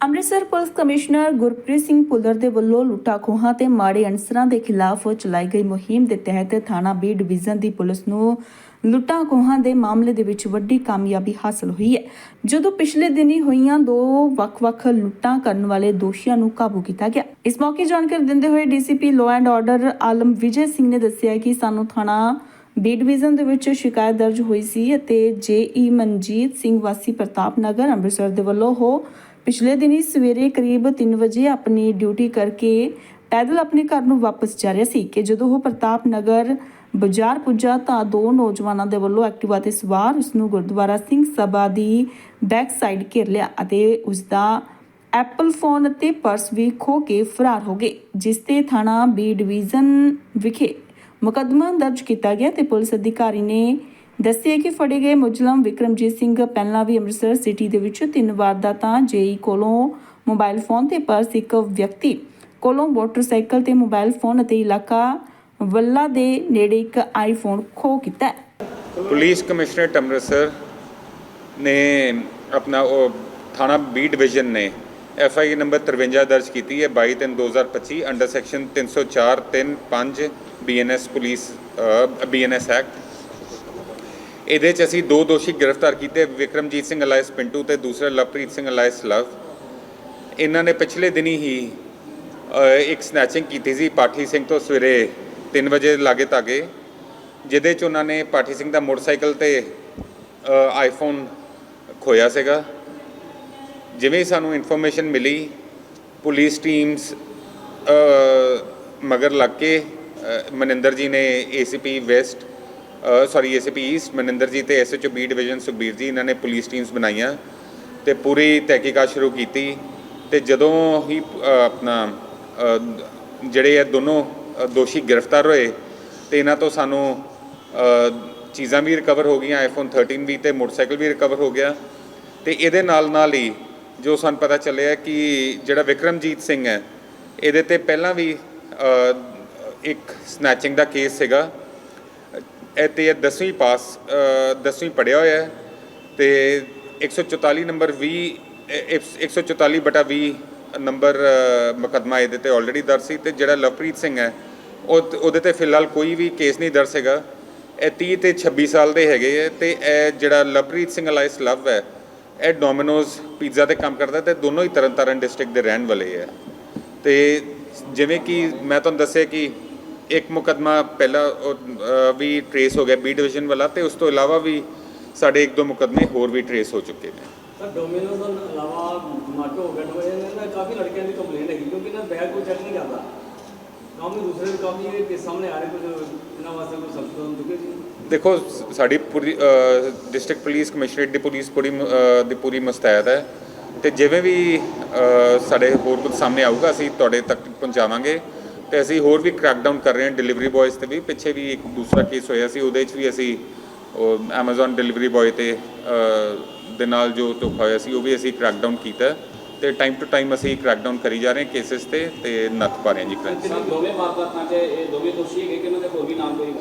Amritsar police commissioner Gurpreet Singh Bhullar ਦੇ ਵੱਲੋਂ ਲੁੱਟਾਂ ਤੇ ਮਾੜੇ ਅਨਸਰਾਂ ਦੇ ਖਿਲਾਫ ਚਲਾਈ ਗਈ ਮੁਹਿੰਮ ਦੇ ਤਹਿਤ ਥਾਣਾ ਬੀ ਡਿਵੀਜ਼ਨ ਦੀ ਪੁਲਿਸ ਨੂੰ ਲੁੱਟਾਂ ਦੇ ਮਾਮਲੇ ਦੇ ਵਿੱਚ ਵੱਡੀ ਕਾਮਯਾਬੀ ਹਾਸਲ ਹੋਈ ਹੈ। ਜਦੋਂ ਪਿਛਲੇ ਦਿਨੀ ਹੋਈਆਂ ਦੋ ਵੱਖ-ਵੱਖ ਲੁੱਟਾਂ ਕਰਨ ਵਾਲੇ ਦੋਸ਼ੀਆਂ ਨੂੰ ਕਾਬੂ ਕੀਤਾ ਗਿਆ, ਇਸ ਮੌਕੇ ਜਾਣਕਾਰੀ ਦਿੰਦੇ ਹੋਏ DCP law and order Alam Vijay Singh ਨੇ ਦੱਸਿਆ ਕਿ ਸਾਨੂੰ ਥਾਣਾ ਬੀ ਡਿਵੀਜ਼ਨ ਦੇ ਵਿੱਚ ਸ਼ਿਕਾਇਤ ਦਰਜ ਹੋਈ ਸੀ ਅਤੇ ਜੇਈ ਮਨਜੀਤ ਸਿੰਘ ਵਾਸੀ ਪ੍ਰਤਾਪ ਨਗਰ ਅੰਮ੍ਰਿਤਸਰ ਦੇ ਵੱਲੋਂ ਉਹ ਪਿਛਲੇ ਦਿਨੀ ਸਵੇਰੇ ਕਰੀਬ 3 ਵਜੇ ਆਪਣੀ ਡਿਊਟੀ ਕਰਕੇ ਪੈਦਲ ਆਪਣੇ ਘਰ ਨੂੰ ਵਾਪਸ ਜਾ ਰਿਹਾ ਸੀ ਕਿ ਜਦੋਂ ਉਹ ਪ੍ਰਤਾਪ ਨਗਰ ਬਾਜ਼ਾਰ ਪੁੱਜਾ ਤਾਂ ਦੋ ਨੌਜਵਾਨਾਂ ਦੇ ਵੱਲੋਂ ਐਕਟਿਵਾ ਤੇ ਸਵਾਰ ਉਸ ਨੂੰ ਗੁਰਦੁਆਰਾ ਸਿੰਘ ਸਭਾ ਦੀ ਬੈਕ ਸਾਈਡ ਘੇਰ ਲਿਆ ਅਤੇ ਉਸ ਦਾ ਐਪਲ ਫੋਨ ਅਤੇ ਪਰਸ ਵੀ ਖੋ ਕੇ ਫਰਾਰ ਹੋ ਗਏ, ਜਿਸ ਤੇ ਥਾਣਾ ਬੀ ਡਿਵੀਜ਼ਨ ਵਿਖੇ ਮੁਕੱਦਮਾ ਦਰਜ ਕੀਤਾ ਗਿਆ ਤੇ ਪੁਲਿਸ ਅਧਿਕਾਰੀ ਨੇ ਦੱਸਿਆ ਕਿ ਫੜੇ ਗਏ ਮੁਜਲਮ ਵਿਕਰਮਜੀਤ ਸਿੰਘ ਪਹਿਲਾਂ ਵੀ ਅੰਮ੍ਰਿਤਸਰ ਸਿਟੀ ਦੇ ਵਿੱਚ ਤਿੰਨ ਵਾਰਦਾਤਾਂ ਜੇਈ ਕੋਲੋਂ ਮੋਬਾਈਲ ਫੋਨ ਤੇ ਪਰਸ ਇੱਕ ਵਿਅਕਤੀ ਕੋਲੋਂ ਮੋਟਰਸਾਈਕਲ ਤੇ ਮੋਬਾਈਲ ਫੋਨ ਅਤੇ ਇਲਾਕਾ ਵੱਲਾ ਦੇ ਨੇੜੇ ਇੱਕ ਆਈਫੋਨ ਖੋ ਕੀਤਾ ਪੁਲਿਸ ਕਮਿਸ਼ਨਰੇਟ ਅੰਮ੍ਰਿਤਸਰ ਨੇ ਆਪਣਾ ਉਹ ਥਾਣਾ ਬੀ ਡਿਵੀਜ਼ਨ ਨੇ ਐਫ ਆਈ ਨੰਬਰ 53 ਦਰਜ ਕੀਤੀ ਹੈ 22 ਤਿੰਨ 2025 under section 304 3 5 BNS police BNS act ਇਹਦੇ 'ਚ ਅਸੀਂ ਦੋ ਦੋਸ਼ੀ ਗ੍ਰਿਫਤਾਰ ਕੀਤੇ, ਵਿਕਰਮਜੀਤ ਸਿੰਘ ਅਲਾਇਸ ਪਿੰਟੂ ਤੇ ਦੂਸਰਾ ਲਵਪ੍ਰੀਤ ਸਿੰਘ ਅਲਾਇਸ ਲਵ। ਇਹਨਾਂ ਨੇ ਪਿਛਲੇ ਦਿਨੀ ਹੀ ਇੱਕ ਸਨੈਚਿੰਗ ਕੀਤੀ ਸੀ ਪਾਠੀ ਸਿੰਘ ਤੋਂ ਸਵੇਰੇ 3 ਵਜੇ ਲਾਗੇ ਤਾਗੇ ਜਿਹਦੇ 'ਚ ਉਹਨਾਂ ਨੇ ਪਾਠੀ ਸਿੰਘ ਦਾ ਮੋਟਰਸਾਈਕਲ ਤੇ ਆਈਫੋਨ ਖੋਇਆ ਸੀਗਾ। ਜਿਵੇਂ ਸਾਨੂੰ ਇਨਫੋਰਮੇਸ਼ਨ ਮਿਲੀ, ਪੁਲਿਸ ਟੀਮਸ ਮਗਰ ਲੱਗ ਕੇ ਮਨਿੰਦਰ ਜੀ ਨੇ ACP west sorry ACP east Maninder ji ਤੇ ਐਸਐਚਓ ਬੀ ਡਿਵੀਜ਼ਨ ਸੁਖਬੀਰ ਜੀ, ਇਹਨਾਂ ਨੇ ਪੁਲਿਸ ਟੀਮਸ ਬਣਾਈਆਂ ਤੇ ਪੂਰੀ ਤਹਿਕੀਕਾਤ ਸ਼ੁਰੂ ਕੀਤੀ ਤੇ ਜਦੋਂ ਹੀ ਆਪਣਾ ਜਿਹੜੇ ਇਹ ਦੋਨੋਂ ਦੋਸ਼ੀ ਗ੍ਰਿਫਤਾਰ ਹੋਏ ਤੇ ਇਹਨਾਂ ਤੋਂ ਸਾਨੂੰ ਚੀਜ਼ਾਂ ਵੀ ਰਿਕਵਰ ਹੋ ਗਈਆਂ ਆਈਫੋਨ 13 ਵੀ ਤੇ ਮੋਟਰਸਾਈਕਲ ਵੀ ਰਿਕਵਰ ਹੋ ਗਿਆ ਤੇ ਇਹਦੇ ਨਾਲ ਨਾਲ ਹੀ ਜੋ ਸਾਨੂੰ ਪਤਾ ਚੱਲਿਆ ਕਿ ਜਿਹੜਾ ਵਿਕਰਮਜੀਤ ਸਿੰਘ ਹੈ, ਇਹਦੇ ਤੇ ਪਹਿਲਾਂ ਵੀ ਇੱਕ ਸਨੈਚਿੰਗ ਦਾ ਕੇਸ ਸੀਗਾ ਇਹ ਤੇ 10ਵੀਂ ਪਾਸ 10ਵੀਂ ਪੜਿਆ ਹੋਇਆ ਹੈ ਤੇ 144 ਨੰਬਰ 20 ਇਹ 144 ਬਟਾ 20 ਨੰਬਰ ਅ, ਮੁਕੱਦਮਾ ਇਹਦੇ ਤੇ ਆਲਰੇਡੀ ਦਰਜ ਸੀ ਤੇ ਜਿਹੜਾ ਲਵਪ੍ਰੀਤ ਸਿੰਘ ਹੈ ਉਹ ਉਹਦੇ ਤੇ ਫਿਲਹਾਲ ਕੋਈ ਵੀ ਕੇਸ ਨਹੀਂ ਦਰਜ ਹੈਗਾ। ਇਹ 30 ਤੇ 26 ਸਾਲ ਦੇ ਹੈਗੇ ਹੈ ਤੇ ਇਹ ਜਿਹੜਾ ਲਵਪ੍ਰੀਤ ਸਿੰਘ ਅਲਾਈਸ ਲਵ ਹੈ ਇਹ ਡੋਮਿਨੋਜ਼ ਪੀਜ਼ਾ ਤੇ ਕੰਮ ਕਰਦਾ ਤੇ ਦੋਨੋਂ ਹੀ ਤਰਨਤਾਰਨ ਡਿਸਟ੍ਰਿਕਟ ਦੇ ਰਹਿਣ ਵਾਲੇ ਹੈ। ਤੇ ਜਿਵੇਂ ਕਿ ਮੈਂ ਤੁਹਾਨੂੰ ਦੱਸਿਆ ਕਿ ਇੱਕ ਮੁਕੱਦਮਾ ਪਹਿਲਾਂ ਵੀ ਟਰੇਸ ਹੋ ਗਿਆ ਬੀ ਡਿਵੀਜ਼ਨ ਵਾਲਾ ਤੇ ਉਸ ਤੋਂ ਇਲਾਵਾ ਵੀ ਸਾਡੇ ਇੱਕ ਦੋ ਮੁਕੱਦਮੇ ਹੋਰ ਵੀ ਟਰੇਸ ਹੋ ਚੁੱਕੇ ਨੇ। ਸਰ ਡੋਮਿਨੋਜ਼ ਤੋਂ ਇਲਾਵਾ ਮਾਟੋ ਹੋ ਗਿਆ ਡੋਮਿਨੋਜ਼ ਇਹਨਾਂ ਕਾਫੀ ਲੜਕਿਆਂ ਦੀ ਕੰਪਲੇਂਟ ਹੈਗੀ ਕਿਉਂਕਿ ਇਹਨਾਂ ਬੈਗ ਕੋਈ ਚੈੱਕ ਨਹੀਂ ਕਰਦਾ। ਕਾਫੀ ਦੂਸਰੇ ਵੀ ਕਾਫੀ ਇਹ ਕੇਸ ਸਾਹਮਣੇ ਆ ਰਹੇ ਕੁਝ ਇਹਨਾਂ ਵਾਸਤੇ ਕੋਈ ਸਖਤ ਕਦਮ ਚੁੱਕੇ ਜੀ ਦੇਖੋ ਸਾਡੀ ਪੂਰੀ ਡਿਸਟ੍ਰਿਕਟ ਪੁਲਿਸ ਕਮਿਸ਼ਨਰੇਟ ਦੀ ਪੁਲਿਸ ਪੂਰੀ ਦੀ ਪੂਰੀ ਮੁਸਤੈਦ ਹੈ। ਤੇ ਜਿਵੇਂ ਵੀ ਸਾਡੇ ਹੋਰ ਕੁਝ ਸਾਹਮਣੇ ਆਊਗਾ ਅਸੀਂ ਤੁਹਾਡੇ ਤੱਕ ਪਹੁੰਚਾਵਾਂਗੇ। ਤੇ ਅਸੀਂ ਹੋਰ ਵੀ ਕ੍ਰੈਕਡਾਊਨ ਕਰ ਰਹੇ ਹਾਂ ਡਿਲੀਵਰੀ ਬॉयਜ਼ ਤੇ ਵੀ। ਪਿੱਛੇ ਵੀ ਇੱਕ ਦੂਸਰਾ ਕੇਸ ਹੋਇਆ ਸੀ ਉਹਦੇ 'ਚ ਵੀ ਅਸੀਂ ਉਹ Amazon ਡਿਲੀਵਰੀ ਬॉय ਤੇ ਦੇ ਨਾਲ ਜੋ ਧੋਖਾ ਹੋਇਆ ਸੀ ਉਹ ਵੀ ਅਸੀਂ ਕ੍ਰੈਕਡਾਊਨ ਕੀਤਾ ਤੇ ਟਾਈਮ ਟੂ ਟਾਈਮ ਅਸੀਂ ਕ੍ਰੈਕਡਾਊਨ ਕਰੀ ਜਾ ਰਹੇ ਹਾਂ ਕੇਸਿਸ ਤੇ ਤੇ ਨੱਥ ਪਾ ਰਹੇ ਹਾਂ ਜੀ ਸਰ ਦੋਵੇਂ ਵਾਰਦਾਤਾਂ 'ਚ ਇਹ ਦੋਵੇਂ ਦੋਸ਼ੀ ਹੈਗੇ ਕਿ ਇਹਨਾਂ ਦੇ ਹੋਰ ਵੀ ਨਾਮ ਕੋਈ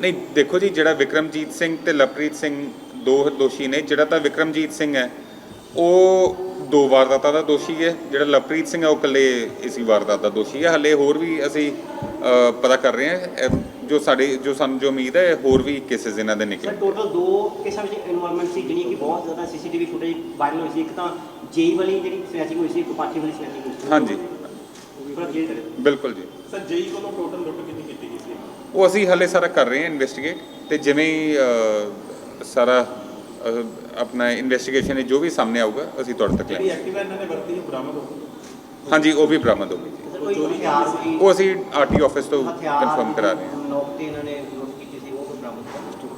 ਨਹੀਂ ਦੇਖੋ ਜੀ ਜਿਹੜਾ ਵਿਕਰਮਜੀਤ ਸਿੰਘ ਤੇ ਲਵਪ੍ਰੀਤ ਸਿੰਘ ਦੋ ਦੋਸ਼ੀ ਨੇ ਜਿਹੜਾ ਤਾਂ ਵਿਕਰਮਜੀਤ ਸਿੰਘ ਹੈ ਉਹ ਦੋ ਵਾਰਦਾਤਾਂ ਦਾ ਦੋਸ਼ੀ ਹੈ ਜਿਹੜਾ ਲਵਪ੍ਰੀਤ ਸਿੰਘ ਹੈ ਉਹ ਇਕੱਲੇ ਇਸੀ ਵਾਰਦਾਤ ਦਾ ਦੋਸ਼ੀ ਹੈ। ਹਲੇ ਹੋਰ ਵੀ ਅਸੀਂ ਅ, ਪਤਾ ਕਰ ਰਹੇ ਹਾਂ ਇਹ ਜੋ ਸਾਡੇ ਜੋ ਸਾਨੂੰ ਜੋ ਉਮੀਦ ਹੈ ਹੋਰ ਵੀ ਕੇਸਿਸ ਇਹਨਾਂ ਦੇ ਸਰ ਨਿਕਲੇ ਟੋਟਲ ਦੋ ਕੇਸਾਂ ਵਿੱਚ ਇਨਵੋਲਵਮੈਂਟ ਸੀ ਜਿਹੜੀ ਕਿ ਬਹੁਤ ਜ਼ਿਆਦਾ ਸੀਸੀਟੀਵੀ ਫੁਟੇਜ ਵਾਇਰਲ ਹੋਈ ਸੀ। ਇੱਕ ਤਾਂ ਜੇਈ ਵਾਲੀ ਜਿਹੜੀ ਸਨੈਚਿੰਗ ਹੋਈ ਸੀ ਇੱਕ ਪਾਠੀ ਵਾਲੀ ਸਨੈਚਿੰਗ ਹੋਈ ਸੀ। ਹਾਂਜੀ। ਕਲੀਅਰ ਕਰਿਓ ਬਿਲਕੁਲ ਜੀ। ਸਰ ਜੇਈ ਕੋਲੋਂ ਟੋਟਲ ਲੁੱਟ ਕਿੰਨੀ ਕੀਤੀ ਗਈ ਸੀ? ਉਹ ਅਸੀਂ ਹਲੇ ਸਾਰਾ ਕਰ ਰਹੇ ਹਾਂ ਇਨਵੈਸਟੀਗੇਟ ਤੇ ਜਿਵੇਂ ਹੀ ਅ, ਸਾਰਾ ਆਪਣਾ ਇਨਵੈਸਟੀਗੇਸ਼ਨ ਹੈ ਜੋ ਵੀ ਸਾਹਮਣੇ ਆਊਗਾ ਅਸੀਂ ਤੁਹਾਡੇ ਤੱਕ ਜਿਹੜੀ ਲੈ ਐਕਟਿਵਾ ਇਹਨਾਂ ਨੇ ਵਰਤੀ ਉਹ ਬਰਾਮਦ ਹੋ ਗਈ? ਹਾਂਜੀ ਉਹ ਵੀ ਬਰਾਮਦ ਹੋ ਗਈ ਉਹ ਅਸੀਂ ਆਰਟੀ ਆਫਿਸ ਤੋਂ ਕਨਫਰਮ ਕਰਾ ਰਹੇ ਹਾਂ। ਇਹਨਾਂ ਨੇ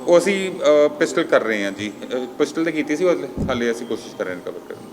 ਉਹ ਅਸੀਂ ਪਿਸਟਲ ਕਰ ਰਹੇ ਹਾਂ ਜੀ। ਪਿਸਟਲ ਤੇ ਕੀਤੀ ਸੀ ਹਾਲੇ? ਅਸੀਂ ਕੋਸ਼ਿਸ਼ ਕਰ ਰਹੇ ਹਾਂ ਕਵਰ ਕਰਨ ਦੀ।